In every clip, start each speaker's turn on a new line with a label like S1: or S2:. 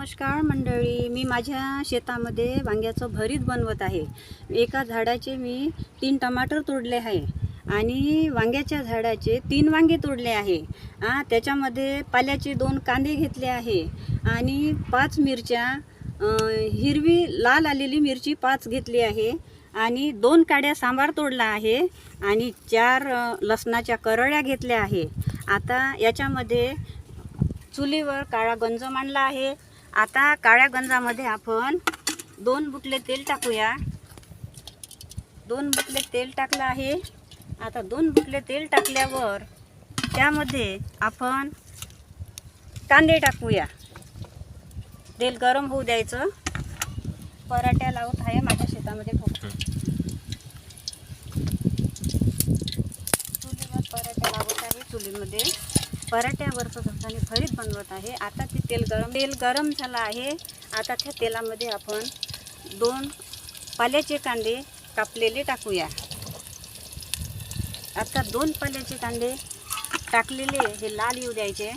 S1: नमस्कार मंडळी. मी माझ्या शेतामध्ये वांग्याचं भरीत बनवत आहे. एका झाडाचे मी तीन टमाटर तोडले आहे आणि वांग्याच्या झाडाचे तीन वांगे तोडले आहे. आ, त्याच्यामध्ये पाल्याचे दोन कांदे घेतले आहे आणि पाच मिरच्या हिरवी लाल आलेली मिरची पाच घेतली आहे आणि दोन काड्या सांबार तोडला आहे आणि चार लसणाच्या करळ्या घेतल्या आहे. आता याच्यामध्ये चुलीवर काळा गंज मांडला आहे. आता काळ्या गंजामध्ये आपण दोन बुटले तेल टाकूया. दोन बुटले तेल टाकलं आहे. आता दोन बुटले तेल टाकल्यावर त्यामध्ये आपण कांदे टाकूया. तेल गरम होऊ द्यायचं. पराठ्या लावत आहे माझ्या शेतामध्ये खूप चुलीवर पराठ्या लावत आहे चुलीमध्ये पराठ्यावरचं झणझणी फळीत बनवत आहे. आता ते तेल गरम तेल गरम झालं आहे. आता त्या तेलामध्ये आपण दोन पाल्याचे कांदे कापलेले टाकूया. आता दोन पाल्याचे कांदे टाकलेले हे लाल येऊ द्यायचे.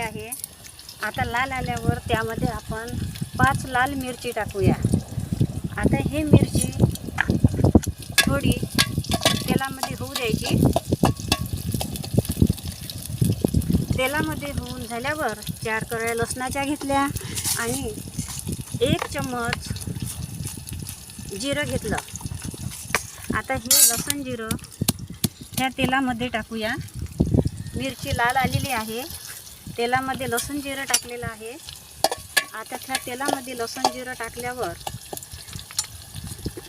S1: आहे. आता लाल आल्यावर त्यामध्ये आपण पाच लाल मिरची टाकूया. आता हे मिरची थोडी तेलामध्ये होऊ द्यायची. तेलामध्ये होऊन झाल्यावर चार कळ्या लसणाच्या घेतल्या आणि एक चम्मच जिरं घेतलं. आता हे लसण जिरं ह्या तेलामध्ये टाकूया. मिरची लाल आलेली आहे. तेलामध्ये लसूण जिरं टाकलेलं आहे. आता त्या तेलामध्ये लसूण जिरं टाकल्यावर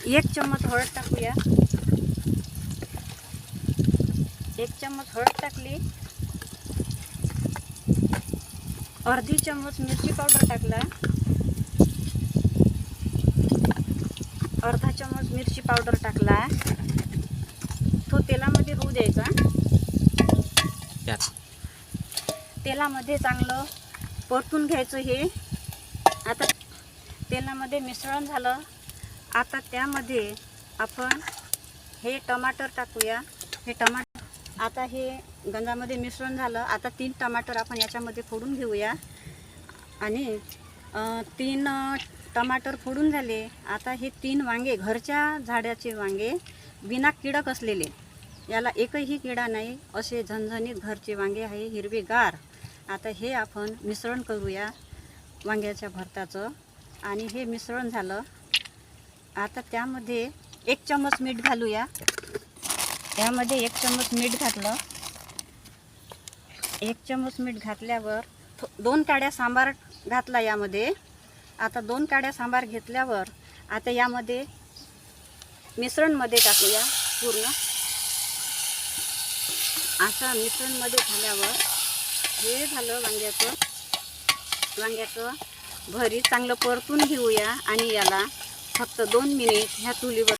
S1: एक चम्मच हळद टाकूया. एक चम्मच हळद टाकली. अर्धी चम्मच मिरची पावडर टाकला. अर्धा चम्मच मिरची पावडर टाकला. तो तेलामध्ये होऊ द्यायचा. तेलामध्ये चांगलं परतून घ्यायचं हे. आता तेलामध्ये मिश्रण झालं. आता त्यामध्ये आपण हे टमाटर टाकूया. हे टमाटर आता हे गंजामध्ये मिश्रण झालं. आता तीन टमाटर आपण याच्यामध्ये फोडून घेऊया. आणि तीन टमाटर फोडून झाले. आता हे तीन वांगे घरच्या झाडाचे वांगे बिना किडक असलेले याला एकही किडा नाही. असे झणझणीत घरचे वांगे आहे हिरवेगार. आता हे आपण मिश्रण करूया. वांग्याच्या भरताचं. आणि हे मिश्रण झालं. आता त्यामध्ये एक चम्मच मीठ घालूया. त्यामध्ये एक चम्मच मीठ घातलं. एक चम्मच मीठ घातल्यावर थो- दोन काड्या सांबार घातला यामध्ये. आता दोन काड्या सांबार घेतल्यावर आता यामध्ये मिश्रणमध्ये टाकूया पूर्ण. असं मिश्रणमध्ये झाल्यावर हे झालं वांग्याचं. वांग्याचं भरीत चांगलं परतून घेऊया आणि याला फक्त दोन मिनिट ह्या चुलीवर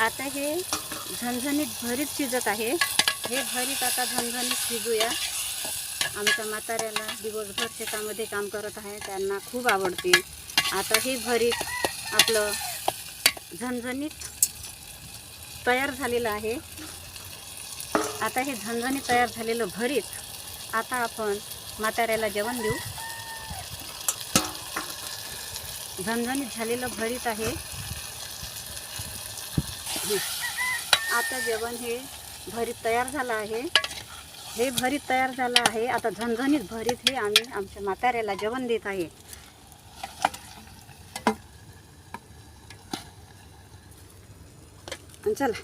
S1: आता हे झणझणीत भरीत शिजत आहे. हे भरीत आता झणझणीत शिजूया. आमच्या म्हाताऱ्याला दिवसभर शेतामध्ये काम करत आहे त्यांना खूप आवडते. आता हे भरीत आपलं झणझणीत तयार झालेलं आहे. आता हे झणझणीत तयार झालेलं भरीत आता आपण म्हाताऱ्याला जेवण देऊ. झणझणीत झालेलं भरीत आहे. आता जेवण हे भरीत तयार झालं आहे. हे भरीत तयार झालं आहे. आता झणझणीत भरीत हे आम्ही आमच्या म्हाताऱ्याला जेवण देत आहे. चला.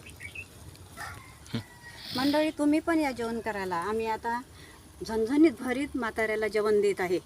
S1: मंडळी तुम्ही पण या जेवण करायला. आम्ही आता झणझणीत भरीत म्हाताऱ्याला जेवण देत आहे.